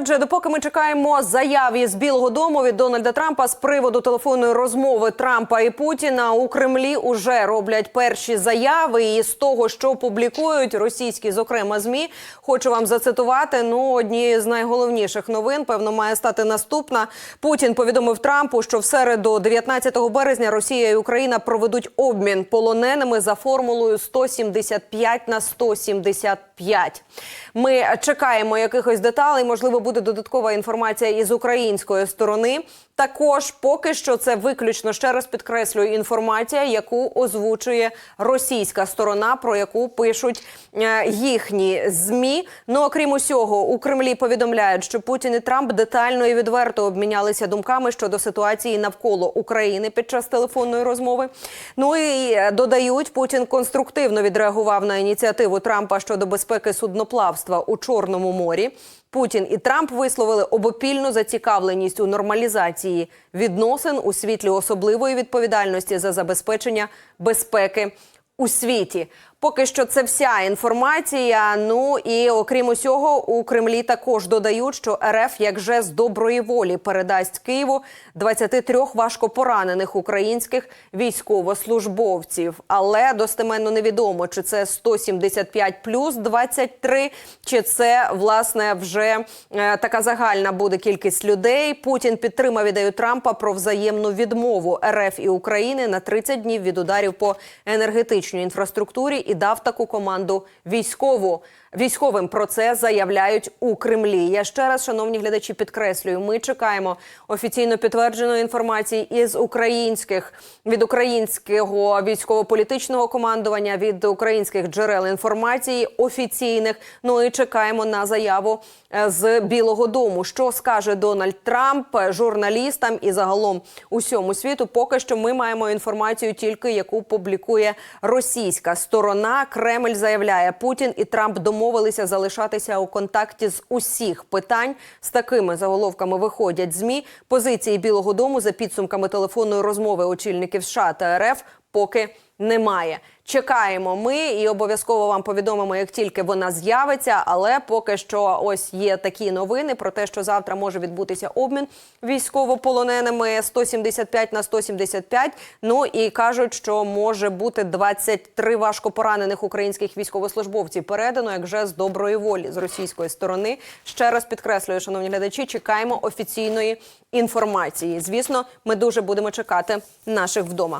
Отже, допоки ми чекаємо заяви з Білого Дому від Дональда Трампа з приводу телефонної розмови Трампа і Путіна у Кремлі уже роблять перші заяви. І з того, що публікують російські, зокрема змі, хочу вам зацитувати. Ну, однією з найголовніших новин, певно, має стати наступна. Путін повідомив Трампу, що в середу, 19 березня, Росія і Україна проведуть обмін полоненими за формулою 175 на 175. Ми чекаємо якихось деталей. Можливо, буде додаткова інформація із української сторони. Також поки що це виключно ще раз підкреслюю інформація, яку озвучує російська сторона, про яку пишуть е, їхні змі. Ну окрім усього, у Кремлі повідомляють, що Путін і Трамп детально і відверто обмінялися думками щодо ситуації навколо України під час телефонної розмови. Ну і е, додають, Путін конструктивно відреагував на ініціативу Трампа щодо безпеки судноплавства у Чорному морі. Путін і Трамп висловили обопільну зацікавленість у нормалізації відносин у світлі особливої відповідальності за забезпечення безпеки у світі. Поки що це вся інформація. Ну і окрім усього, у Кремлі також додають, що РФ як жест доброї волі передасть Києву 23 важкопоранених українських військовослужбовців. Але достеменно невідомо, чи це 175 плюс 23, чи це власне вже е, така загальна буде кількість людей. Путін підтримав ідею Трампа про взаємну відмову РФ і України на 30 днів від ударів по енергетичній інфраструктурі і дав таку команду військову. Військовим про це заявляють у Кремлі. Я ще раз, шановні глядачі, підкреслюю. Ми чекаємо офіційно підтвердженої інформації із українських від українського військово-політичного командування від українських джерел інформації офіційних. Ну і чекаємо на заяву е, з Білого Дому. Що скаже Дональд Трамп журналістам і загалом усьому світу? Поки що ми маємо інформацію тільки яку публікує російська сторона. Кремль заявляє, Путін і Трамп домовилися залишатися у контакті з усіх питань. З такими заголовками виходять змі. Позиції Білого Дому за підсумками телефонної розмови очільників США та РФ поки немає. Чекаємо ми і обов'язково вам повідомимо, як тільки вона з'явиться. Але поки що ось є такі новини про те, що завтра може відбутися обмін військовополоненими 175 на 175. Ну і кажуть, що може бути 23 важкопоранених українських військовослужбовців передано як жест доброї волі з російської сторони. Ще раз підкреслюю, шановні глядачі, чекаємо офіційної інформації. Звісно, ми дуже будемо чекати наших вдома.